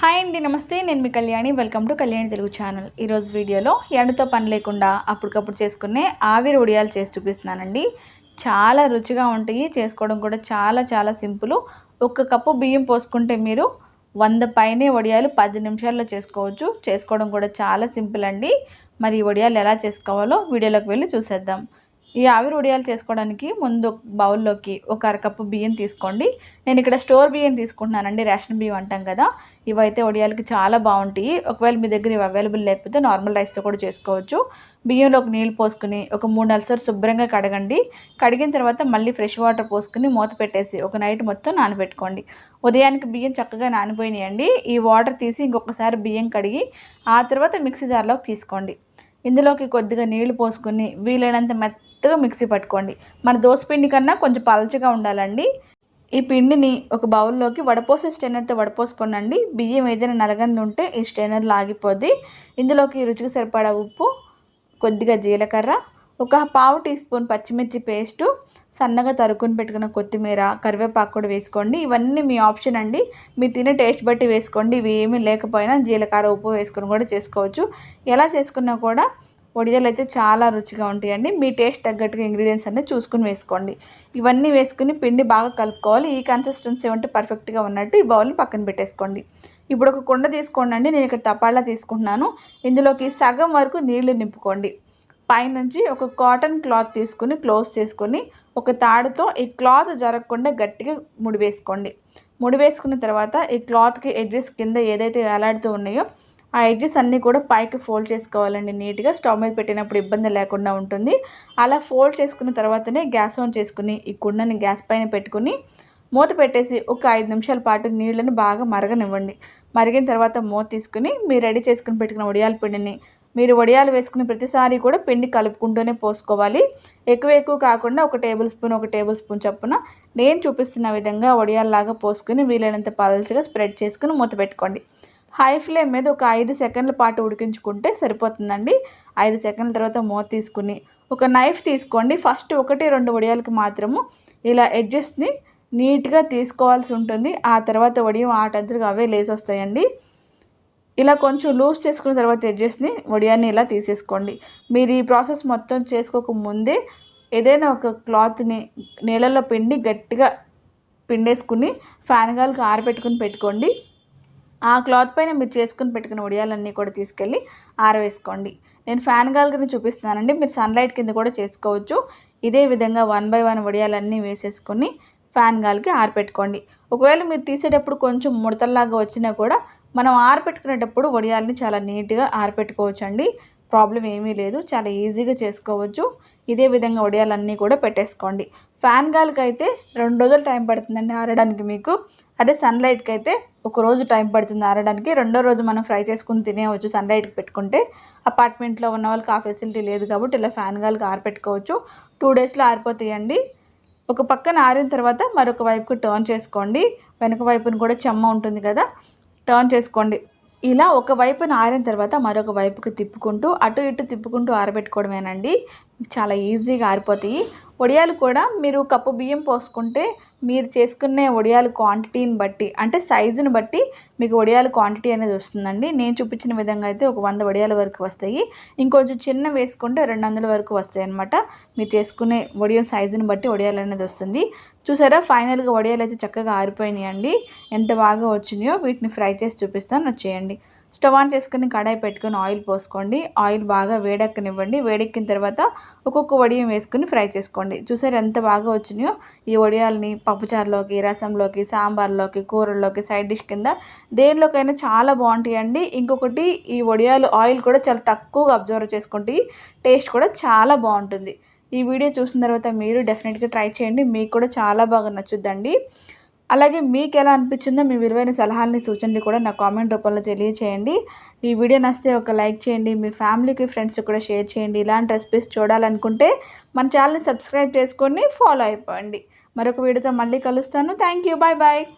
Hi అండి నమస్తే. నేను మీ Kalyani. Welcome to Kalyani Telugu channel. ఈరోజు వీడియోలో ఎండతో పని లేకుండా అప్పటికప్పుడు చేసుకునే ఆవిరి ఉడియాలు చేసి చూపిస్తున్నానండి. చాలా రుచిగా ఉంటాయి. చేసుకోవడం కూడా చాలా చాలా సింపుల్. ఒక్క కప్పు బియ్యం పోసుకుంటే మీరు వంద పైనే వడియాలు పది నిమిషాల్లో చేసుకోవచ్చు. చేసుకోవడం కూడా చాలా సింపుల్ అండి. మరి ఈ వడియాలు ఎలా చేసుకోవాలో వీడియోలోకి వెళ్ళి చూసేద్దాం. ఈ ఆవిరి ఉడియాలు చేసుకోవడానికి ముందు బౌల్లోకి ఒక అరకప్పు బియ్యం తీసుకోండి. నేను ఇక్కడ స్టోర్ బియ్యం తీసుకుంటున్నానండి రేషన్ బియ్యం అంటాం కదా. ఇవైతే ఉడియాలకి చాలా బాగుంటాయి. ఒకవేళ మీ దగ్గర ఇవి అవైలబుల్ లేకపోతే నార్మల్ రైస్తో కూడా చేసుకోవచ్చు. బియ్యంలోకి నీళ్ళు పోసుకుని ఒక మూడు నెలసారి శుభ్రంగా కడగండి. కడిగిన తర్వాత మళ్ళీ ఫ్రెష్ వాటర్ పోసుకుని మూత పెట్టేసి ఒక నైట్ మొత్తం నానబెట్టుకోండి. ఉదయానికి బియ్యం చక్కగా నానిపోయినాయండి. ఈ వాటర్ తీసి ఇంకొకసారి బియ్యం కడిగి ఆ తర్వాత మిక్సీ జార్లోకి తీసుకోండి. ఇందులోకి కొద్దిగా నీళ్ళు పోసుకుని వీలైనంత మెత్త మెత్తగా మిక్సీ పట్టుకోండి. మన దోశ పిండి కన్నా కొంచెం పలచగా ఉండాలండి. ఈ పిండిని ఒక బౌల్లోకి వడపోసే స్టెయినర్తో వడపోసుకోనండి. బియ్యం ఏదైనా నలగంది ఉంటే ఈ స్టెయినర్ లాగిపోద్ది. ఇందులోకి రుచికి సరిపడా ఉప్పు కొద్దిగా జీలకర్ర ఒక పావు టీ స్పూన్ పచ్చిమిర్చి పేస్టు సన్నగా తరుకుని పెట్టుకున్న కొత్తిమీర కరివేపాకు కూడా వేసుకోండి. ఇవన్నీ మీ ఆప్షన్ అండి. మీరు తినే టేస్ట్ బట్టి వేసుకోండి. ఇవి ఏమీ లేకపోయినా జీలకర్ర ఉప్పు వేసుకొని కూడా చేసుకోవచ్చు. ఎలా చేసుకున్నా కూడా వడియాలు అయితే చాలా రుచిగా ఉంటాయండి. మీ టేస్ట్ తగ్గట్టుగా ఇంగ్రీడియంట్స్ అన్నీ చూసుకుని వేసుకోండి. ఇవన్నీ వేసుకుని పిండి బాగా కలుపుకోవాలి. ఈ కన్సిస్టెన్సీ ఉంటే పర్ఫెక్ట్గా ఉన్నట్టు ఈ బౌల్ని పక్కన పెట్టేసుకోండి. ఇప్పుడు ఒక కుండ తీసుకోండి అండి. నేను ఇక్కడ తపాలా తీసుకుంటున్నాను. ఇందులోకి సగం వరకు నీళ్ళు నింపుకోండి. పైనుంచి ఒక కాటన్ క్లాత్ తీసుకుని క్లోజ్ చేసుకొని ఒక తాడుతో ఈ క్లాత్ జరగకుండా గట్టిగా ముడి వేసుకోండి ముడి వేసుకున్న తర్వాత ఈ క్లాత్కి ఎడ్జెస్ కింద ఏదైతే వేలాడుతూ ఉన్నాయో ఆ ఎడ్జెస్ అన్నీ కూడా పైకి ఫోల్డ్ చేసుకోవాలండి నీట్గా. స్టవ్ మీద పెట్టినప్పుడు ఇబ్బంది లేకుండా ఉంటుంది. అలా ఫోల్డ్ చేసుకున్న తర్వాతనే గ్యాస్ ఆన్ చేసుకుని ఈ కుండని గ్యాస్ పైన పెట్టుకుని మూత పెట్టేసి ఒక ఐదు నిమిషాల పాటు నీళ్ళని బాగా మరగనివ్వండి. మరిగిన తర్వాత మూత తీసుకుని మీరు రెడీ చేసుకుని పెట్టుకున్న వడియాల పిండిని మీరు వడియాలు వేసుకుని ప్రతిసారి కూడా పిండి కలుపుకుంటూనే పోసుకోవాలి. ఎక్కువ ఎక్కువ కాకుండా ఒక టేబుల్ స్పూన్ ఒక టేబుల్ స్పూన్ చొప్పున నేను చూపిస్తున్న విధంగా వడియాల్లాగా పోసుకుని వీలైనంత పలచగా స్ప్రెడ్ చేసుకుని మూత పెట్టుకోండి. హై ఫ్లేమ్ మీద ఒక ఐదు సెకండ్ల పాటు ఉడికించుకుంటే సరిపోతుందండి. ఐదు సెకండ్ల తర్వాత మూత తీసుకుని ఒక నైఫ్ తీసుకోండి. ఫస్ట్ ఒకటి రెండు వడియాలకి మాత్రము ఇలా ఎడ్జస్ట్ని నీట్గా తీసుకోవాల్సి ఉంటుంది. ఆ తర్వాత వడియం ఆటంతగా అవే లేసొస్తాయండి. ఇలా కొంచెం లూజ్ చేసుకున్న తర్వాత ఎడ్జెస్ని వడియాన్ని ఇలా తీసేసుకోండి. మీరు ఈ ప్రాసెస్ మొత్తం చేసుకోక ముందే ఏదైనా ఒక క్లాత్ని నీళ్ళలో పిండి గట్టిగా పిండేసుకుని ఫ్యాన్ గాలికి ఆరబెట్టుకుని పెట్టుకోండి. ఆ క్లాత్ పైన మీరు చేసుకుని పెట్టుకున్న ఉడియాలన్నీ కూడా తీసుకెళ్ళి ఆరవేసుకోండి. నేను ఫ్యాన్ గాలిని చూపిస్తున్నానండి. మీరు సన్లైట్ కింద కూడా చేసుకోవచ్చు. ఇదే విధంగా వన్ బై వన్ వడియాలన్నీ వేసేసుకొని ఫ్యాన్ గాలికి ఆరపెట్టుకోండి. ఒకవేళ మీరు తీసేటప్పుడు కొంచెం ముడతల్లాగా వచ్చినా కూడా మనం ఆరపెట్టుకునేటప్పుడు వడియాలని చాలా నీట్గా ఆరపెట్టుకోవచ్చు అండి ప్రాబ్లం ఏమీ లేదు. చాలా ఈజీగా చేసుకోవచ్చు. ఇదే విధంగా వడియాలన్నీ కూడా పెట్టేసుకోండి. ఫ్యాన్ గాలికి అయితే రెండు రోజులు టైం పడుతుందండి ఆరడానికి మీకు. అదే సన్లైట్కి అయితే ఒక రోజు టైం పడుతుంది ఆరడానికి రెండో రోజు మనం ఫ్రై చేసుకుని తినేవచ్చు సన్లైట్కి పెట్టుకుంటే. అపార్ట్మెంట్లో ఉన్న వాళ్ళకి ఆ ఫెసిలిటీ లేదు కాబట్టి ఇలా ఫ్యాన్ గాలికి ఆరపెట్టుకోవచ్చు. టూ డేస్లో ఆరిపోతాయండి. ఒక పక్కన ఆరిన తర్వాత మరొక వైపుకు టర్న్ చేసుకోండి. వెనక వైపున కూడా చెమ్మ ఉంటుంది కదా టర్న్ చేసుకోండి. ఇలా ఒక వైపున ఆరిన తర్వాత మరొక వైపుకి తిప్పుకుంటూ అటు ఇటు తిప్పుకుంటూ ఆరబెట్టుకోవడమేనండి. చాలా ఈజీగా ఆరిపోతాయి. వడియాలు కూడా మీరు కప్పు బియ్యం పోసుకుంటే మీరు చేసుకునే వడియాలు క్వాంటిటీని బట్టి అంటే సైజుని బట్టి మీకు వడియాల క్వాంటిటీ అనేది వస్తుందండి. నేను చూపించిన విధంగా అయితే ఒక వంద వడియాల వరకు వస్తాయి. ఇంకొంచెం చిన్న వేసుకుంటే రెండు వందల వరకు వస్తాయి అనమాట మీరు చేసుకునే వడియం సైజుని బట్టి వడియాలు అనేది వస్తుంది. చూసారా? ఫైనల్గా వడియాలు అయితే చక్కగా ఆరిపోయినాయండి. ఎంత బాగా వచ్చినాయో వీటిని ఫ్రై చేసి చూపిస్తాను. వచ్చేయండి స్టవ్ ఆన్ చేసుకుని కడాయి పెట్టుకుని ఆయిల్ పోసుకోండి. ఆయిల్ బాగా వేడెక్కనివ్వండి. వేడెక్కిన తర్వాత ఒక్కొక్క వడియం వేసుకుని ఫ్రై చేసుకోండి. చూసారు ఎంత బాగా వచ్చినాయో? ఈ వడియాలని పప్పుచారులోకి రసంలోకి సాంబార్లోకి కూరల్లోకి సైడ్ డిష్ కింద దేనిలోకైనా చాలా బాగుంటాయండి. ఇంకొకటి ఈ వడియాలు ఆయిల్ కూడా చాలా తక్కువగా అబ్జర్వ్ చేసుకుంటే టేస్ట్ కూడా చాలా బాగుంటుంది. ఈ వీడియో చూసిన తర్వాత మీరు డెఫినెట్గా ట్రై చేయండి. మీకు కూడా చాలా బాగా నచ్చుద్దండి. అలాగే మీకు ఎలా అనిపించిందో మీ విలువైన సలహాలని సూచనలు కూడా నా కామెంట్ రూపంలో తెలియచేయండి. ఈ వీడియో నచ్చితే ఒక లైక్ చేయండి మీ ఫ్యామిలీకి ఫ్రెండ్స్కి కూడా షేర్ చేయండి. ఇలాంటి రెసిపీస్ చూడాలనుకుంటే మన ఛానల్ని సబ్స్క్రైబ్ చేసుకొని ఫాలో అయిపోండి. మరొక వీడియోతో మళ్ళీ కలుస్తాను. Thank you bye bye.